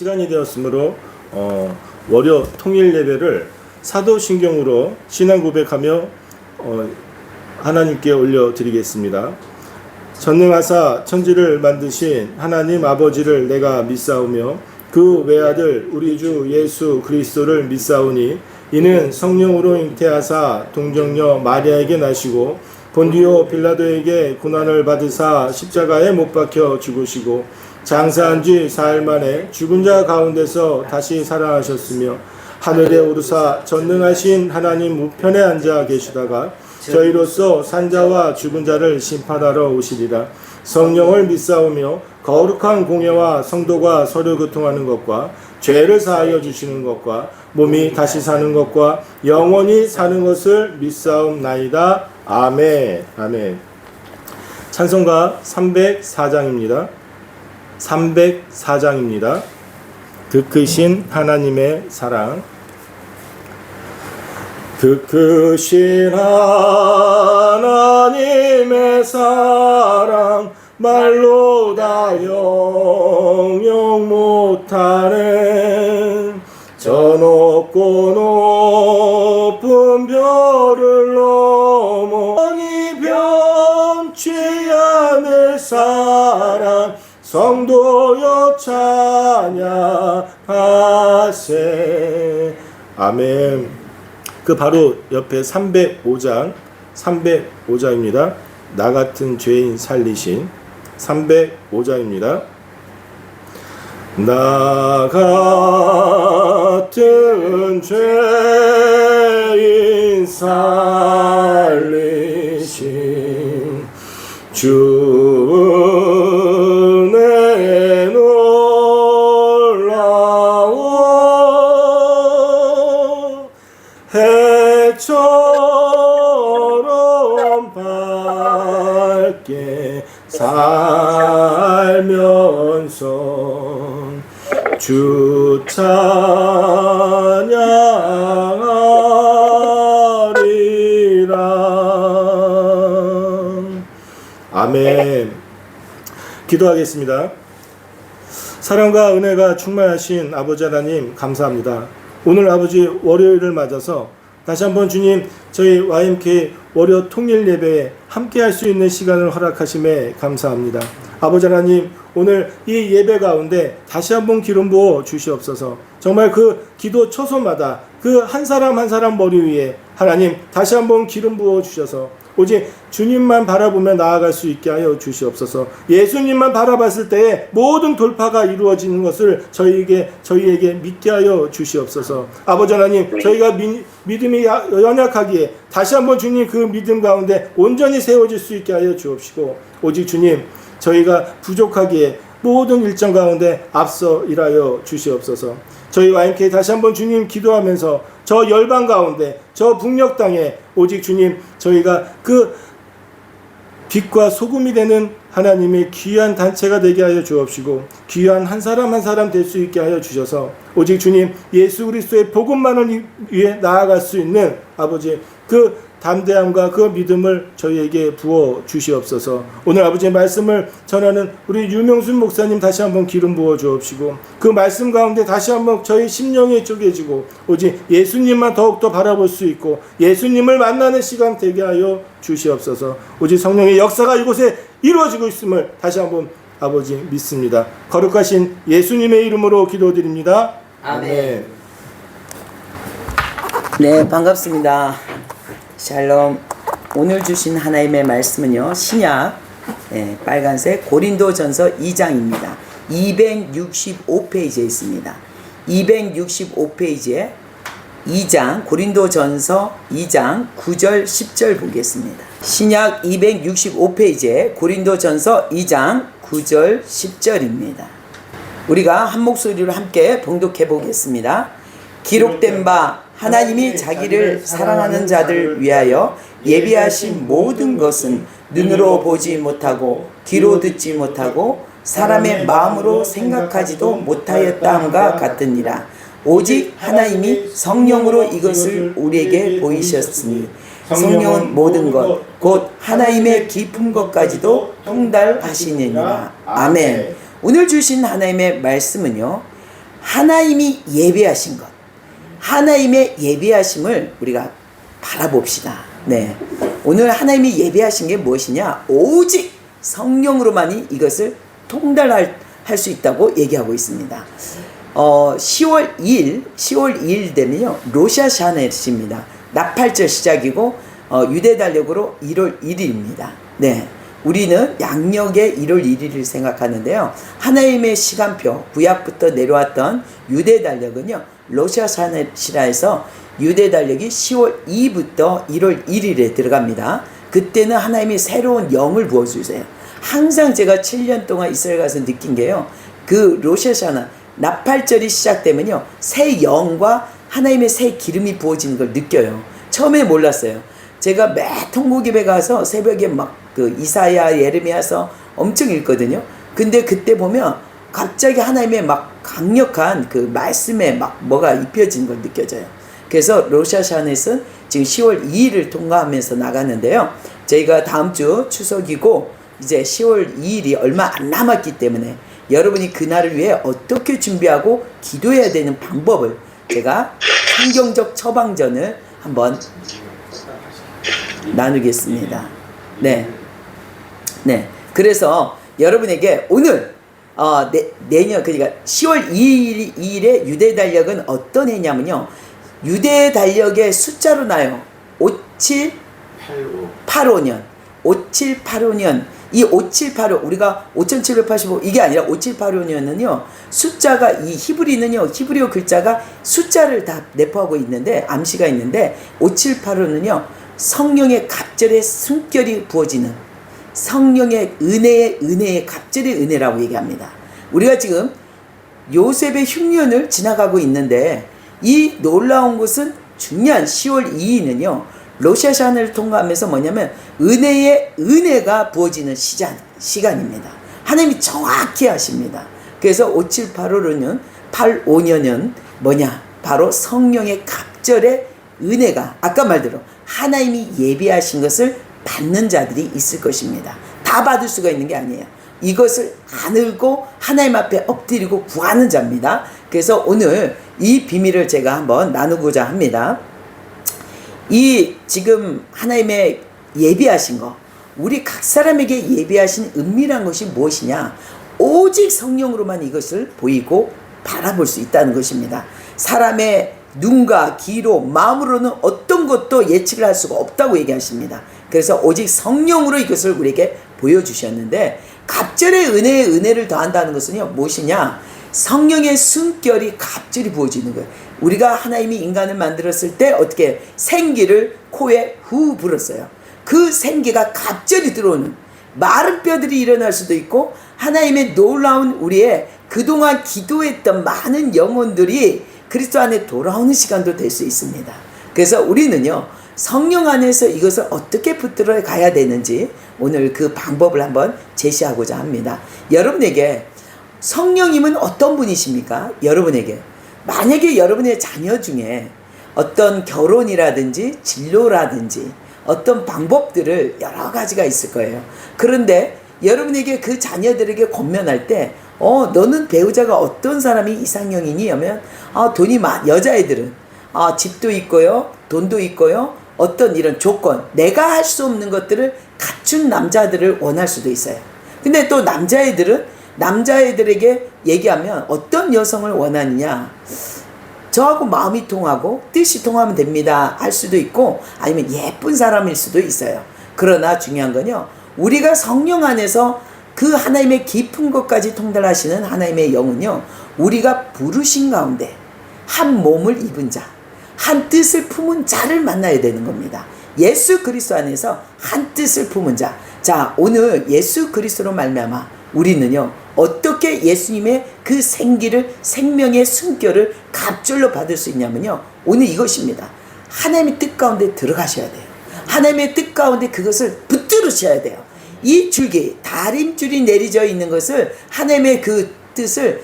시간이 되었으므로 어, 월요 통일 예배를 사도신경으로 신앙 고백하며 어, 하나님께 올려드리겠습니다. 전능하사 천지를 만드신 하나님 아버지를 내가 믿사오며 그 외아들 우리 주 예수 그리스도를 믿사오니 이는 성령으로 잉태하사 동정녀 마리아에게 나시고 본디오 빌라도에게 고난을 받으사 십자가에 못 박혀 죽으시고 장사한 지 사흘 만에 죽은 자 가운데서 다시 살아나셨으며 하늘에 오르사 전능하신 하나님 우편에 앉아 계시다가 저희로서 산자와 죽은 자를 심판하러 오시리라. 성령을 믿사오며 거룩한 공예와 성도가 서로 교통하는 것과 죄를 사하여 주시는 것과 몸이 다시 사는 것과 영원히 사는 것을 믿사옵나이다. 아멘. 아멘. 찬송가 304장입니다 304장입니다. 그 크신 하나님의 사랑. 그 크신 하나님의 사랑 말로 다 영영 못하네 저 높고 높은 별을 넘어 이 변치 않을 사랑 성도여 찬양하세 아멘 그 바로 옆에 305장 305장입니다. 나 같은 죄인 살리신 305장입니다. 나 같은 죄인 살리신 주 살면서 주 찬양하리라. 아멘. 기도하겠습니다. 사랑과 은혜가 충만하신 아버지 하나님 감사합니다. 오늘 아버지 월요일을 맞아서 다시 한번 주님 저희 YMK 월요 통일 예배에 함께 할 수 있는 시간을 허락하심에 감사합니다. 아버지 하나님 오늘 이 예배 가운데 다시 한번 기름 부어 주시옵소서. 정말 그 기도 초소마다 그 한 사람 한 사람 머리 위에 하나님 다시 한번 기름 부어 주셔서 오직 주님만 바라보며 나아갈 수 있게 하여 주시옵소서. 예수님만 바라봤을 때에 모든 돌파가 이루어지는 것을 저희에게 저희에게 믿게 하여 주시옵소서. 아버지 하나님, 저희가 미, 믿음이 야- 연약하기에 다시 한번 주님 그 믿음 가운데 온전히 세워질 수 있게 하여 주옵시고 오직 주님 저희가 부족하기에 모든 일정 가운데 앞서 일하여 주시옵소서. 저희 와인케 다시 한번 주님 기도하면서 저 열방 가운데 저 북녘 땅에 오직 주님 저희가 그 빛과 소금이 되는 하나님의 귀한 단체가 되게 하여 주옵시고 귀한 한 사람 한 사람 될 수 있게 하여 주셔서 오직 주님 예수 그리스도의 복음만을 위해 나아갈 수 있는 아버지 그 담대함과 그 믿음을 저희에게 부어 주시옵소서. 오늘 아버지의 말씀을 전하는 우리 유명순 목사님 다시 한번 기름 부어 주옵시고 그 말씀 가운데 다시 한번 저희 심령이 쪼개지고 오직 예수님만 더욱더 바라볼 수 있고 예수님을 만나는 시간 되게 하여 주시옵소서. 오직 성령의 역사가 이곳에 이루어지고 있음을 다시 한번 아버지 믿습니다. 거룩하신 예수님의 이름으로 기도드립니다. 아멘. 네, 반갑습니다. 샬롬. 오늘 주신 하나님의 말씀은요, 신약, 네, 빨간색 고린도전서 2장입니다. 265페이지에 있습니다. 265페이지에 2장, 고린도전서 2장 9절, 10절 보겠습니다. 신약 265페이지에 고린도전서 2장 9절, 10절입니다. 우리가 한 목소리로 함께 봉독해 보겠습니다. 기록된 바 하나님이 자기를 사랑하는 자들 위하여 예비하신 모든 것은 눈으로 보지 못하고 귀로 듣지 못하고 사람의 마음으로 생각하지도 못하였다함과 같으니라. 오직 하나님이 성령으로 이것을 우리에게 보이셨으니 성령은 모든 것, 곧 하나님의 깊은 것까지도 통달하시느니라. 아멘. 오늘 주신 하나님의 말씀은요. 하나님이 예배하신 것, 하나님의 예배하심을 우리가 바라봅시다. 네. 오늘 하나님이 예배하신 게 무엇이냐? 오직 성령으로만이 이것을 통달할 할수 있다고 얘기하고 있습니다. 어, 10월 2일, 10월 2일 되면요. 로샤샤넷입니다. 나팔절 시작이고 어, 유대 달력으로 1월 1일입니다. 네. 우리는 양력의 1월 1일을 생각하는데요. 하나님의 시간표, 구약부터 내려왔던 유대 달력은요. 로샤샤넷이라 해서 유대 달력이 10월 2부터 1월 1일에 들어갑니다. 그때는 하나님이 새로운 영을 부어주세요. 항상 제가 7년 동안 이스라엘 가서 느낀 게요. 그 로샤샤나 나팔절이 시작되면요. 새 영과 하나님의 새 기름이 부어지는 걸 느껴요. 처음에 몰랐어요. 제가 매 통곡입에 가서 새벽에 막 그 이사야 예레미야서 엄청 읽거든요. 근데 그때 보면 갑자기 하나님의 막 강력한 그 말씀에 막 뭐가 입혀진 걸 느껴져요. 그래서 로샤샤넷은 지금 10월 2일을 통과하면서 나갔는데요. 저희가 다음 주 추석이고 이제 10월 2일이 얼마 안 남았기 때문에 여러분이 그날을 위해 어떻게 준비하고 기도해야 되는 방법을 제가 성경적 처방전을 한번 나누겠습니다. 네. 네. 그래서 여러분에게 오늘 어, 내, 내년 그러니까 10월 2일, 2일의 유대 달력은 어떤 해냐면요. 유대 달력의 숫자로 나요. 57 85년. 5785년. 이 5785 우리가 5785 이게 아니라 5785년은요. 숫자가 이 히브리는요. 히브리어 글자가 숫자를 다 내포하고 있는데 암시가 있는데 5785는요. 성령의 갑절의 숨결이 부어지는 성령의 은혜의 은혜의 갑절의 은혜라고 얘기합니다. 우리가 지금 요셉의 흉년을 지나가고 있는데 이 놀라운 것은 중요한 10월 2일은요. 로샤산을 통과하면서 뭐냐면 은혜의 은혜가 부어지는 시간, 시간입니다. 하나님이 정확히 하십니다. 그래서 5785는 85년은 뭐냐? 바로 성령의 갑절의 은혜가 아까 말대로 하나님이 예비하신 것을 받는 자들이 있을 것입니다. 다 받을 수가 있는 게 아니에요. 이것을 안을고 하나님 앞에 엎드리고 구하는 자입니다. 그래서 오늘 이 비밀을 제가 한번 나누고자 합니다. 이 지금 하나님의 예비하신 거, 우리 각 사람에게 예비하신 은밀한 것이 무엇이냐? 오직 성령으로만 이것을 보이고 바라볼 수 있다는 것입니다. 사람의 눈과 귀로 마음으로는 어떤 것도 예측을 할 수가 없다고 얘기하십니다. 그래서 오직 성령으로 이것을 우리에게 보여주셨는데 갑절의 은혜에 은혜를 더한다는 것은요 무엇이냐 성령의 숨결이 갑절이 부어지는 거예요. 우리가 하나님이 인간을 만들었을 때 어떻게 생기를 코에 후 불었어요. 그 생기가 갑절이 들어오는 마른 뼈들이 일어날 수도 있고 하나님의 놀라운 우리의 그동안 기도했던 많은 영혼들이 그리스도 안에 돌아오는 시간도 될 수 있습니다. 그래서 우리는요 성령 안에서 이것을 어떻게 붙들어 가야 되는지 오늘 그 방법을 한번 제시하고자 합니다. 여러분에게 성령님은 어떤 분이십니까? 여러분에게 만약에 여러분의 자녀 중에 어떤 결혼이라든지 진로라든지 어떤 방법들을 여러 가지가 있을 거예요. 그런데 여러분에게 그 자녀들에게 권면할 때, 어, 너는 배우자가 어떤 사람이 이상형이니? 하면, 아, 돈이 많, 여자애들은, 아, 집도 있고요, 돈도 있고요, 어떤 이런 조건, 내가 할 수 없는 것들을 갖춘 남자들을 원할 수도 있어요. 근데 또 남자애들은 남자애들에게 얘기하면 어떤 여성을 원하느냐? 저하고 마음이 통하고 뜻이 통하면 됩니다. 할 수도 있고 아니면 예쁜 사람일 수도 있어요. 그러나 중요한 건요. 우리가 성령 안에서 그 하나님의 깊은 것까지 통달하시는 하나님의 영은요. 우리가 부르신 가운데 한 몸을 입은 자, 한 뜻을 품은 자를 만나야 되는 겁니다. 예수 그리스도 안에서 한 뜻을 품은 자. 자, 오늘 예수 그리스도로 말미암아 우리는요. 어떻게 예수님의 그 생기를 생명의 숨결을 갑절로 받을 수 있냐면요. 오늘 이것입니다. 하나님의 뜻 가운데 들어가셔야 돼요. 하나님의 뜻 가운데 그것을 붙들으셔야 돼요. 이 줄기, 다림줄이 내리져 있는 것을 하나님의 그 뜻을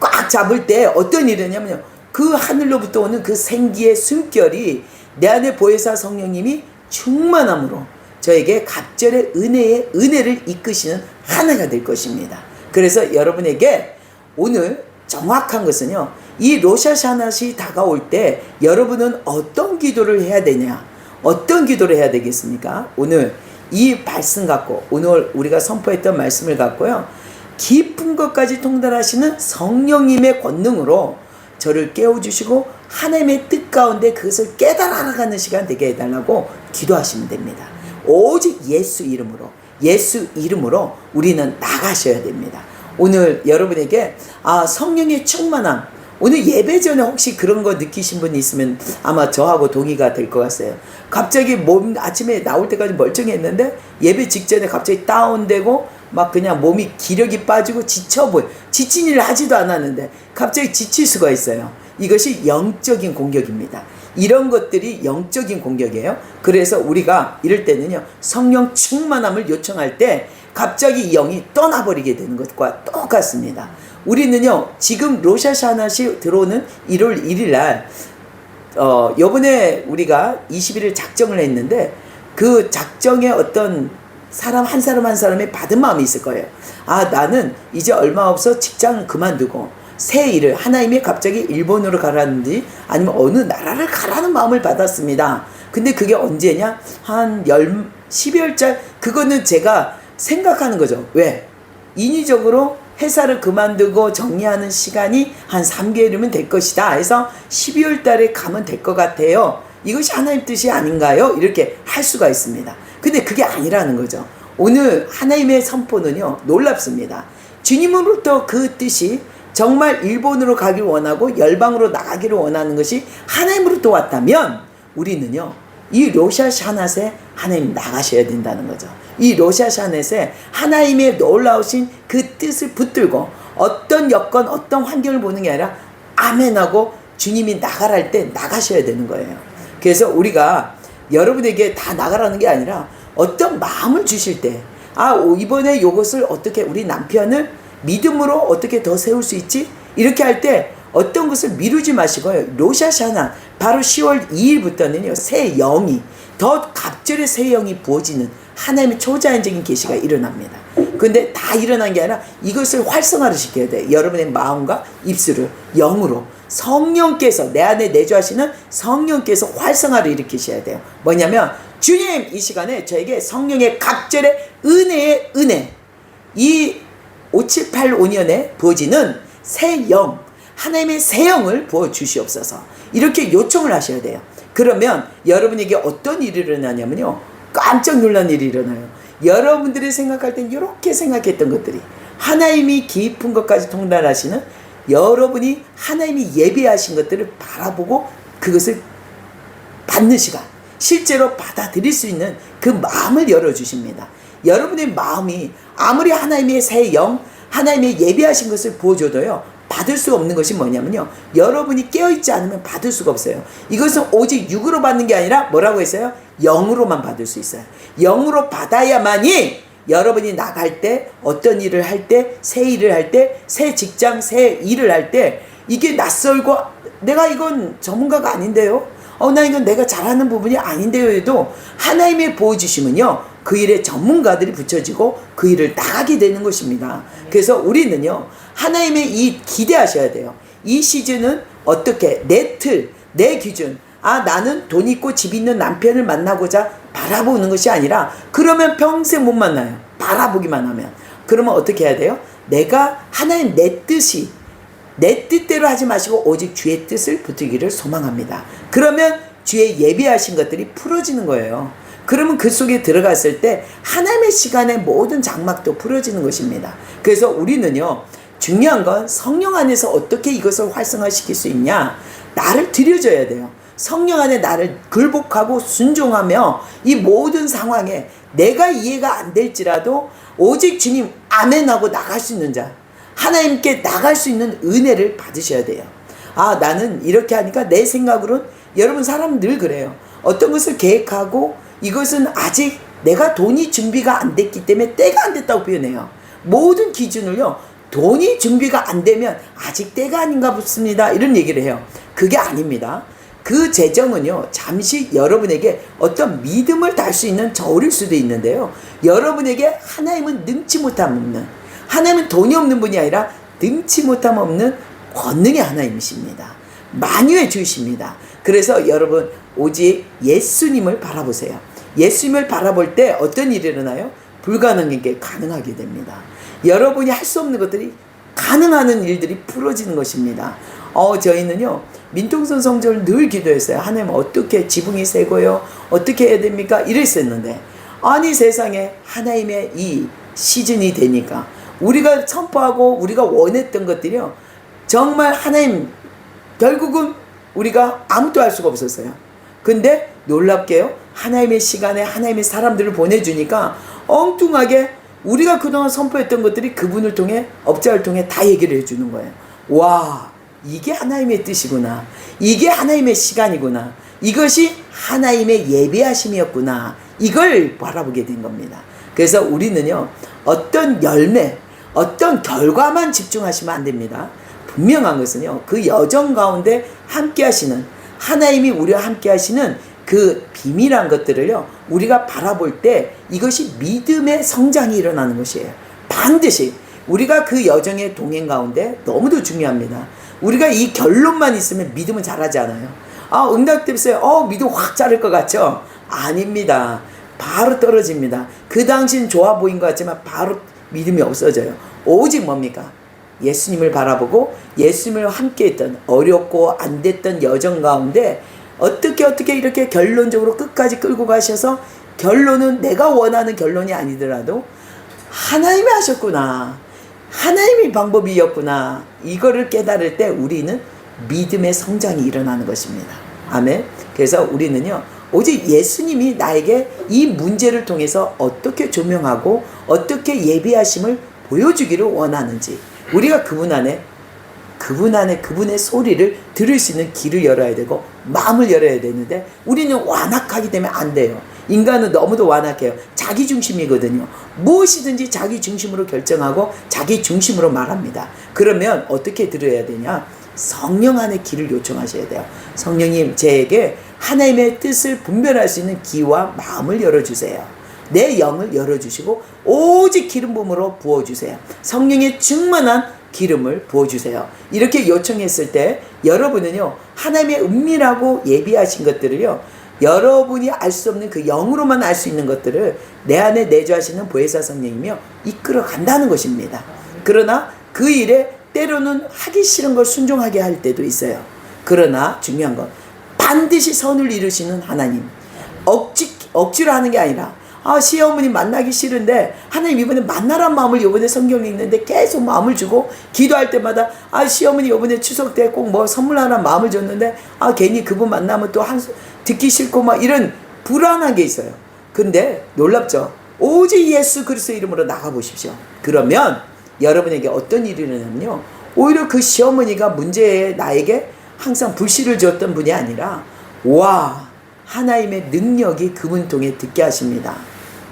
꽉 잡을 때 어떤 일이냐면요. 그 하늘로부터 오는 그 생기의 숨결이 내 안에 보혜사 성령님이 충만함으로 저에게 갑절의 은혜의 은혜를 이끄시는 하나가 될 것입니다. 그래서 여러분에게 오늘 정확한 것은요. 이 로샤샤낫이 다가올 때 여러분은 어떤 기도를 해야 되냐? 어떤 기도를 해야 되겠습니까? 오늘 이 말씀 갖고 오늘 우리가 선포했던 말씀을 갖고요. 깊은 것까지 통달하시는 성령님의 권능으로 저를 깨워주시고 하나님의 뜻 가운데 그것을 깨달아 알아가는 시간 되게 해달라고 기도하시면 됩니다. 오직 예수 이름으로 예수 이름으로 우리는 나가셔야 됩니다. 오늘 여러분에게 아 성령의 충만함 오늘 예배 전에 혹시 그런 거 느끼신 분 있으면 아마 저하고 동의가 될 것 같아요. 갑자기 몸 아침에 나올 때까지 멀쩡했는데 예배 직전에 갑자기 다운되고 막 그냥 몸이 기력이 빠지고 지쳐 보여. 지친 일을 하지도 않았는데 갑자기 지칠 수가 있어요. 이것이 영적인 공격입니다. 이런 것들이 영적인 공격이에요. 그래서 우리가 이럴 때는요, 성령 충만함을 요청할 때 갑자기 영이 떠나버리게 되는 것과 똑같습니다. 우리는요, 지금 로샤샤나시 들어오는 1월 1일 날, 어, 요번에 우리가 21일 작정을 했는데, 그 작정에 어떤 사람 한 사람 한 사람의 받은 마음이 있을 거예요. 아, 나는 이제 얼마 없어 직장 그만두고, 새 일을 하나님이 갑자기 일본으로 가라는지 아니면 어느 나라를 가라는 마음을 받았습니다. 근데 그게 언제냐? 한 열, 12월달 그거는 제가 생각하는 거죠. 왜? 인위적으로 회사를 그만두고 정리하는 시간이 한 3개월이면 될 것이다. 해서 12월 달에 가면 될 것 같아요. 이것이 하나님 뜻이 아닌가요? 이렇게 할 수가 있습니다. 근데 그게 아니라는 거죠. 오늘 하나님의 선포는요, 놀랍습니다. 주님으로부터 그 뜻이 정말 일본으로 가길 원하고 열방으로 나가기를 원하는 것이 하나님으로부터 왔다면 우리는요, 이 로샤샤낫에 하나님 나가셔야 된다는 거죠. 이 로샤샤넷에 하나님의 놀라우신 그 뜻을 붙들고 어떤 여건, 어떤 환경을 보는 게 아니라 아멘하고 주님이 나가랄 때 나가셔야 되는 거예요. 그래서 우리가 여러분에게 다 나가라는 게 아니라 어떤 마음을 주실 때, 아, 오, 이번에 이것을 어떻게 우리 남편을 믿음으로 어떻게 더 세울 수 있지? 이렇게 할 때 어떤 것을 미루지 마시고요. 로샤샤나 바로 10월 2일부터는요. 새 영이 더 갑절의 새 영이 부어지는 하나님의 초자연적인 계시가 일어납니다. 근데 다 일어난 게 아니라 이것을 활성화를 시켜야 돼. 여러분의 마음과 입술을 영으로 성령께서 내 안에 내주하시는 성령께서 활성화를 일으키셔야 돼요. 뭐냐면 주님 이 시간에 저에게 성령의 갑절의 은혜의 은혜 이 5785년에 부어지는 새 영, 하나님의 새 영을 부어 주시옵소서. 이렇게 요청을 하셔야 돼요. 그러면 여러분에게 어떤 일이 일어나냐면요. 깜짝 놀란 일이 일어나요. 여러분들이 생각할 땐 이렇게 생각했던 것들이 하나님이 깊은 것까지 통달하시는 여러분이 하나님이 예비하신 것들을 바라보고 그것을 받는 시간, 실제로 받아들일 수 있는 그 마음을 열어주십니다. 여러분의 마음이 아무리 하나님의 새 영, 하나님의 예비하신 것을 보여줘도요, 받을 수 없는 것이 뭐냐면요. 여러분이 깨어있지 않으면 받을 수가 없어요. 이것은 오직 육으로 받는 게 아니라 뭐라고 했어요? 영으로만 받을 수 있어요. 영으로 받아야만이 여러분이 나갈 때, 어떤 일을 할 때, 새 일을 할 때, 새 직장, 새 일을 할 때, 이게 낯설고, 내가 이건 전문가가 아닌데요? 어, 나 이건 내가 잘하는 부분이 아닌데요. 해도 하나님의 보여주심은요, 그 일에 전문가들이 붙여지고 그 일을 나가게 되는 것입니다. 그래서 우리는요, 하나님의 이 기대하셔야 돼요. 이 시즌은 어떻게, 내 틀, 내 기준, 아, 나는 돈 있고 집 있는 남편을 만나고자 바라보는 것이 아니라, 그러면 평생 못 만나요. 바라보기만 하면. 그러면 어떻게 해야 돼요? 내가 하나님 내 뜻이 내 뜻대로 하지 마시고 오직 주의 뜻을 붙들기를 소망합니다. 그러면 주의 예비하신 것들이 풀어지는 거예요. 그러면 그 속에 들어갔을 때 하나님의 시간에 모든 장막도 풀어지는 것입니다. 그래서 우리는요, 중요한 건 성령 안에서 어떻게 이것을 활성화시킬 수 있냐? 나를 들여줘야 돼요. 성령 안에 나를 굴복하고 순종하며 이 모든 상황에 내가 이해가 안 될지라도 오직 주님 아멘하고 나갈 수 있는 자. 하나님께 나갈 수 있는 은혜를 받으셔야 돼요. 아, 나는 이렇게 하니까 내 생각으로는 여러분 사람 늘 그래요. 어떤 것을 계획하고 이것은 아직 내가 돈이 준비가 안 됐기 때문에 때가 안 됐다고 표현해요. 모든 기준을요. 돈이 준비가 안 되면 아직 때가 아닌가 싶습니다. 이런 얘기를 해요. 그게 아닙니다. 그 재정은요, 잠시 여러분에게 어떤 믿음을 달 수 있는 저울일 수도 있는데요. 여러분에게 하나님은 능치 못함 없는, 하나님은 돈이 없는 분이 아니라 능치 못함 없는 권능의 하나님이십니다. 만유의 주이십니다. 그래서 여러분 오직 예수님을 바라보세요. 예수님을 바라볼 때 어떤 일이 일어나요? 불가능한 게 가능하게 됩니다. 여러분이 할 수 없는 것들이 가능하는 일들이 풀어지는 것입니다. 어, 저희는요, 민통선 성전을 늘 기도했어요. 하나님 어떻게 지붕이 세고요? 어떻게 해야 됩니까? 이랬었는데, 아니 세상에 하나님의 이 시즌이 되니까, 우리가 선포하고 우리가 원했던 것들이요, 정말 하나님, 결국은 우리가 아무도 할 수가 없었어요. 근데 놀랍게요, 하나님의 시간에 하나님의 사람들을 보내주니까 엉뚱하게 우리가 그동안 선포했던 것들이 그분을 통해 업자를 통해 다 얘기를 해주는 거예요. 와 이게 하나님의 뜻이구나. 이게 하나님의 시간이구나. 이것이 하나님의 예배하심이었구나. 이걸 바라보게 된 겁니다. 그래서 우리는요 어떤 열매, 어떤 결과만 집중하시면 안 됩니다. 분명한 것은요 그 여정 가운데 함께 하시는 하나님이 우리와 함께 하시는 그 비밀한 것들을요, 우리가 바라볼 때 이것이 믿음의 성장이 일어나는 것이에요. 반드시 우리가 그 여정의 동행 가운데 너무도 중요합니다. 우리가 이 결론만 있으면 믿음은 잘하지 않아요. 아, 응답됐어요. 어, 믿음 확 자를 것 같죠? 아닙니다. 바로 떨어집니다. 그 당시는 좋아 보인 것 같지만 바로 믿음이 없어져요. 오직 뭡니까? 예수님을 바라보고 예수님을 함께 했던 어렵고 안 됐던 여정 가운데 어떻게 어떻게 이렇게 결론적으로 끝까지 끌고 가셔서 결론은 내가 원하는 결론이 아니더라도 하나님이 하셨구나. 하나님이 방법이었구나. 이거를 깨달을 때 우리는 믿음의 성장이 일어나는 것입니다. 아멘. 그래서 우리는요, 오직 예수님이 나에게 이 문제를 통해서 어떻게 조명하고 어떻게 예비하심을 보여주기를 원하는지 우리가 그분 안에 그분 안에 그분의 소리를 들을 수 있는 길을 열어야 되고 마음을 열어야 되는데 우리는 완악하기 때문에 안 돼요. 인간은 너무도 완악해요. 자기 중심이거든요. 무엇이든지 자기 중심으로 결정하고 자기 중심으로 말합니다. 그러면 어떻게 들어야 되냐? 성령 안의 길을 요청하셔야 돼요. 성령님, 제게 하나님의 뜻을 분별할 수 있는 귀와 마음을 열어주세요. 내 영을 열어주시고 오직 기름 부음으로 부어주세요. 성령의 충만한 기름을 부어주세요. 이렇게 요청했을 때 여러분은요 하나님의 은밀하고 예비하신 것들을요 여러분이 알 수 없는 그 영으로만 알 수 있는 것들을 내 안에 내주하시는 보혜사 성령이며 이끌어 간다는 것입니다. 그러나 그 일에 때로는 하기 싫은 걸 순종하게 할 때도 있어요. 그러나 중요한 건 반드시 선을 이루시는 하나님. 억지, 억지로 하는 게 아니라 아, 시어머니 만나기 싫은데 하나님 이번에 만나란 마음을 이번에 성경에 있는데 계속 마음을 주고 기도할 때마다 아, 시어머니 이번에 추석 때 꼭 뭐 선물 하나 마음을 줬는데 아, 괜히 그분 만나면 또 한 듣기 싫고 막 이런 불안한 게 있어요. 근데 놀랍죠. 오직 예수 그리스도 이름으로 나가 보십시오. 그러면 여러분에게 어떤 일이 일어나면요. 오히려 그 시어머니가 문제에 나에게 항상 불씨를 줬던 분이 아니라 와 하나님의 능력이 그분 통해 듣게 하십니다.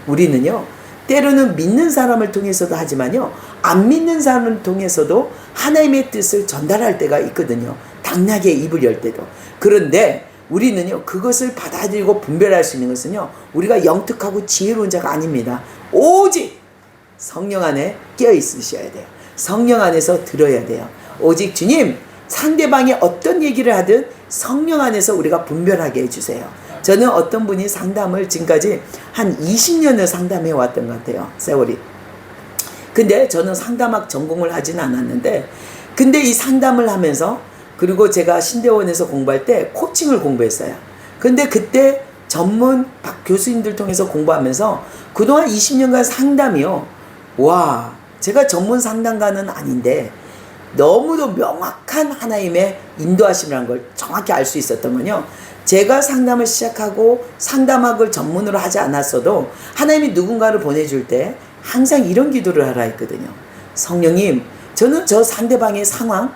우리는요, 때로는 믿는 사람을 통해서도 하지만요, 안 믿는 사람을 통해서도 하나님의 뜻을 전달할 때가 있거든요. 당나귀의 입을 열 때도. 그런데 우리는요, 그것을 받아들이고 분별할 수 있는 것은요, 우리가 영특하고 지혜로운 자가 아닙니다. 오직 성령 안에 끼어 있으셔야 돼요. 성령 안에서 들어야 돼요. 오직 주님, 상대방이 어떤 얘기를 하든 성령 안에서 우리가 분별하게 해주세요. 저는 어떤 분이 상담을 지금까지 한 20년을 상담해 왔던 것 같아요. 세월이. 근데 저는 상담학 전공을 하진 않았는데, 근데 이 상담을 하면서, 그리고 제가 신대원에서 공부할 때 코칭을 공부했어요. 근데 그때 전문 박 교수님들 통해서 공부하면서 그동안 20년간 상담이요. 와, 제가 전문 상담가는 아닌데, 너무도 명확한 하나님의 인도하심이라는 걸 정확히 알 수 있었던 건요. 제가 상담을 시작하고 상담학을 전문으로 하지 않았어도 하나님이 누군가를 보내줄 때 항상 이런 기도를 하라 했거든요. 성령님, 저는 저 상대방의 상황,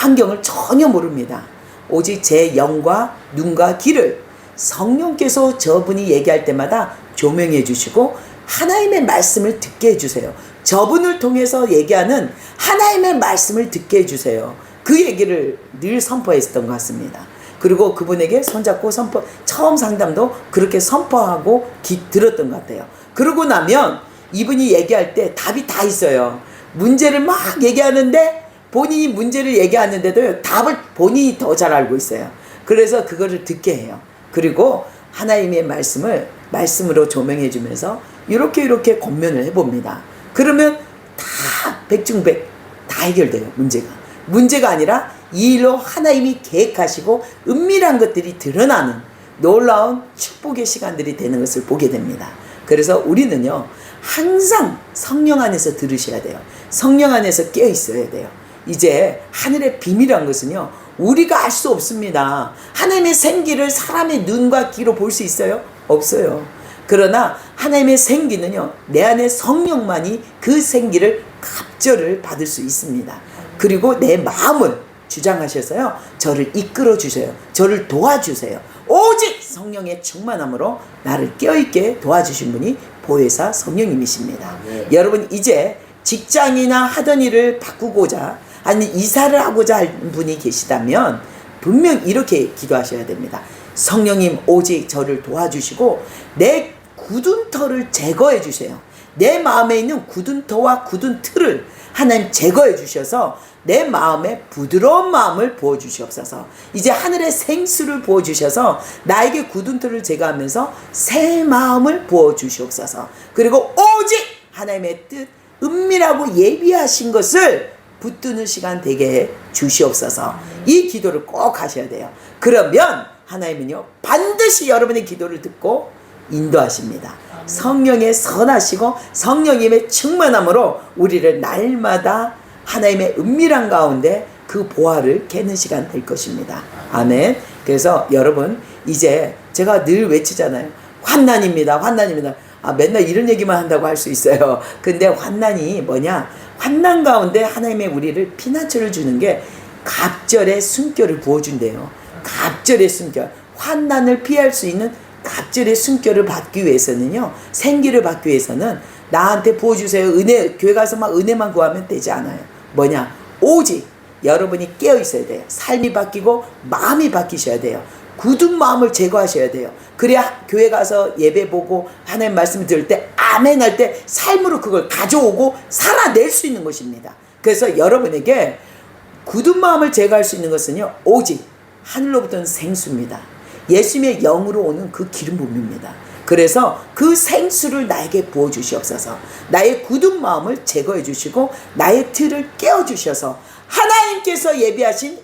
환경을 전혀 모릅니다. 오직 제 영과 눈과 귀를 성령께서 저분이 얘기할 때마다 조명해 주시고 하나님의 말씀을 듣게 해주세요. 저분을 통해서 얘기하는 하나님의 말씀을 듣게 해주세요. 그 얘기를 늘 선포했었던 것 같습니다. 그리고 그분에게 손잡고 선포, 처음 상담도 그렇게 선포하고 기, 들었던 것 같아요. 그러고 나면 이분이 얘기할 때 답이 다 있어요. 문제를 막 얘기하는데 본인이 문제를 얘기하는데도 답을 본인이 더 잘 알고 있어요. 그래서 그거를 듣게 해요. 그리고 하나님의 말씀을 말씀으로 조명해 주면서 이렇게 이렇게 권면을 해봅니다. 그러면 다 백중백 다 해결돼요. 문제가. 문제가 아니라 이 일로 하나님이 계획하시고 은밀한 것들이 드러나는 놀라운 축복의 시간들이 되는 것을 보게 됩니다. 그래서 우리는요, 항상 성령 안에서 들으셔야 돼요. 성령 안에서 깨어 있어야 돼요. 이제 하늘의 비밀이란 것은요, 우리가 알 수 없습니다. 하나님의 생기를 사람의 눈과 귀로 볼 수 있어요? 없어요. 그러나 하나님의 생기는요, 내 안에 성령만이 그 생기를 갑절을 받을 수 있습니다. 그리고 내 마음을 주장하셔서요, 저를 이끌어 주세요. 저를 도와주세요. 오직 성령의 충만함으로 나를 깨어있게 도와주신 분이 보혜사 성령님이십니다. 네. 여러분, 이제 직장이나 하던 일을 바꾸고자, 아니, 이사를 하고자 할 분이 계시다면, 분명 이렇게 기도하셔야 됩니다. 성령님, 오직 저를 도와주시고, 내 굳은 털을 제거해 주세요. 내 마음에 있는 굳은 터와 굳은 틀을 하나님 제거해 주셔서 내 마음에 부드러운 마음을 부어 주시옵소서. 이제 하늘의 생수를 부어 주셔서 나에게 굳은 틀을 제거하면서 새 마음을 부어 주시옵소서. 그리고 오직 하나님의 뜻 은밀하고 예비하신 것을 붙드는 시간 되게 해 주시옵소서. 이 기도를 꼭 하셔야 돼요. 그러면 하나님은요 반드시 여러분의 기도를 듣고 인도하십니다. 성령의 선하시고 성령님의 충만함으로 우리를 날마다 하나님의 은밀한 가운데 그 보화를 깨는 시간 될 것입니다. 아멘. 그래서 여러분 이제 제가 늘 외치잖아요. 환난입니다. 환난입니다. 아, 맨날 이런 얘기만 한다고 할 수 있어요. 근데 환난이 뭐냐? 환난 가운데 하나님의 우리를 피난처를 주는 게 갑절의 숨결을 부어준대요. 갑절의 숨결. 환난을 피할 수 있는 갑절의 숨결을 받기 위해서는요. 생기를 받기 위해서는 나한테 부어주세요. 은혜, 교회 가서 막 은혜만 구하면 되지 않아요. 뭐냐? 오직 여러분이 깨어 있어야 돼요. 삶이 바뀌고 마음이 바뀌셔야 돼요. 굳은 마음을 제거하셔야 돼요. 그래야 교회 가서 예배 보고 하나님 말씀 들을 때 아멘 할 때 삶으로 그걸 가져오고 살아낼 수 있는 것입니다. 그래서 여러분에게 굳은 마음을 제거할 수 있는 것은요. 오직 하늘로부터는 생수입니다. 예수님의 영으로 오는 그 기름 부음입니다. 그래서 그 생수를 나에게 부어 주시옵소서. 나의 굳은 마음을 제거해 주시고 나의 틀을 깨워 주셔서 하나님께서 예비하신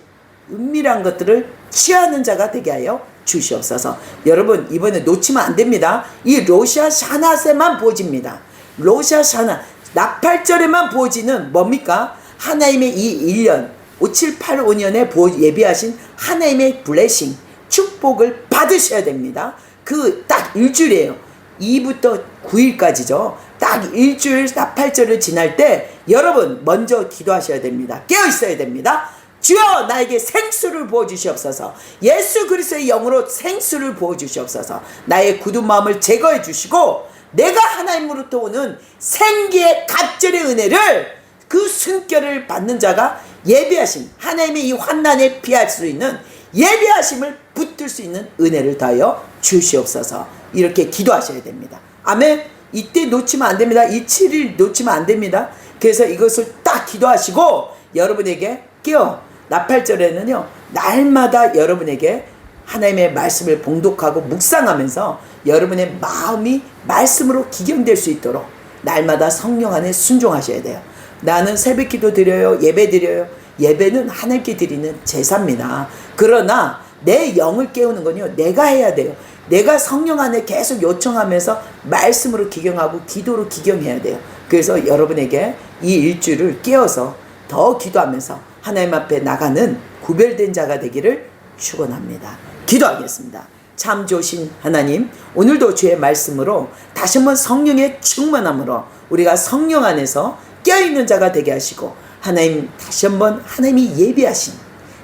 은밀한 것들을 취하는 자가 되게 하여 주시옵소서. 여러분 이번에 놓치면 안 됩니다. 이 로샤 샤나세만 보집니다. 로샤 샤나 나팔절에만 보지는 뭡니까? 하나님의 이 1년 5785년에 예비하신 하나님의 블레싱 축복을 받으셔야 됩니다. 그 딱 일주일이에요. 2부터 9일까지죠. 딱 일주일 나팔절을 지날 때 여러분 먼저 기도하셔야 됩니다. 깨어 있어야 됩니다. 주여 나에게 생수를 부어 주시옵소서. 예수 그리스도의 영으로 생수를 부어 주시옵소서. 나의 굳은 마음을 제거해 주시고 내가 하나님으로부터 오는 생기의 갑절의 은혜를 그 순결을 받는 자가 예비하신 하나님의 이 환난에 피할 수 있는 예비하심을 붙들 수 있는 은혜를 다하여 주시옵소서. 이렇게 기도하셔야 됩니다. 아멘. 이때 놓치면 안 됩니다. 이 7일 놓치면 안 됩니다. 그래서 이것을 딱 기도하시고 여러분에게 깨어 나팔절에는요 날마다 여러분에게 하나님의 말씀을 봉독하고 묵상하면서 여러분의 마음이 말씀으로 기경될 수 있도록 날마다 성령 안에 순종하셔야 돼요. 나는 새벽 기도 드려요. 예배 드려요. 예배는 하나님께 드리는 제사입니다. 그러나 내 영을 깨우는 건요. 내가 해야 돼요. 내가 성령 안에 계속 요청하면서 말씀으로 기경하고 기도로 기경해야 돼요. 그래서 여러분에게 이 일주일을 깨어서 더 기도하면서 하나님 앞에 나가는 구별된 자가 되기를 축원합니다. 기도하겠습니다. 참 좋으신 하나님, 오늘도 주의 말씀으로 다시 한번 성령의 충만함으로 우리가 성령 안에서 깨어있는 자가 되게 하시고 하나님 다시 한번 하나님이 예비하신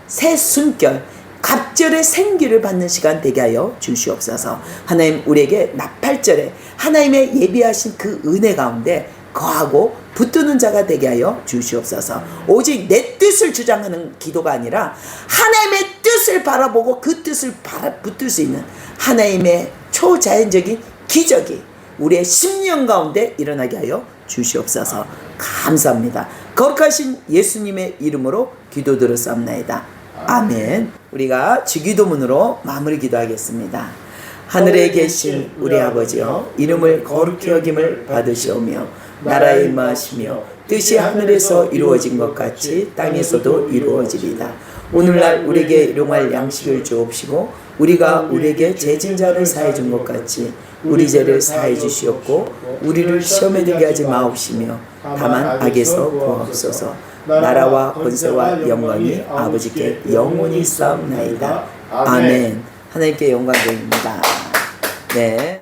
새 순결 갑절의 생기를 받는 시간 되게 하여 주시옵소서. 하나님 우리에게 나팔절에 하나님의 예비하신 그 은혜 가운데 거하고 붙드는 자가 되게 하여 주시옵소서. 오직 내 뜻을 주장하는 기도가 아니라 하나님의 뜻을 바라보고 그 뜻을 바라 붙들 수 있는 하나님의 초자연적인 기적이 우리의 심령 가운데 일어나게 하여 주시옵소서. 감사합니다. 거룩하신 예수님의 이름으로 기도드렸사옵나이다. 아멘. 우리가 주기도문으로 마무리 기도하겠습니다. 하늘에 계신 우리 아버지여 이름을 거룩히 여김을 받으시오며 나라에 임하시며 뜻이 하늘에서 이루어진 것 같이 땅에서도 이루어지리다. 오늘날 우리에게 일용할 양식을 주옵시고 우리가 우리에게 죄진 자를 사해 준 것 같이 우리 죄를 사해 주시옵고 우리를 시험에 들게 하지 마옵시며 다만 악에서 구하옵소서 나라와 권세와 영광이 아버지께 영원히 싸움나이다 아멘 하나님께 영광 드립니다 네.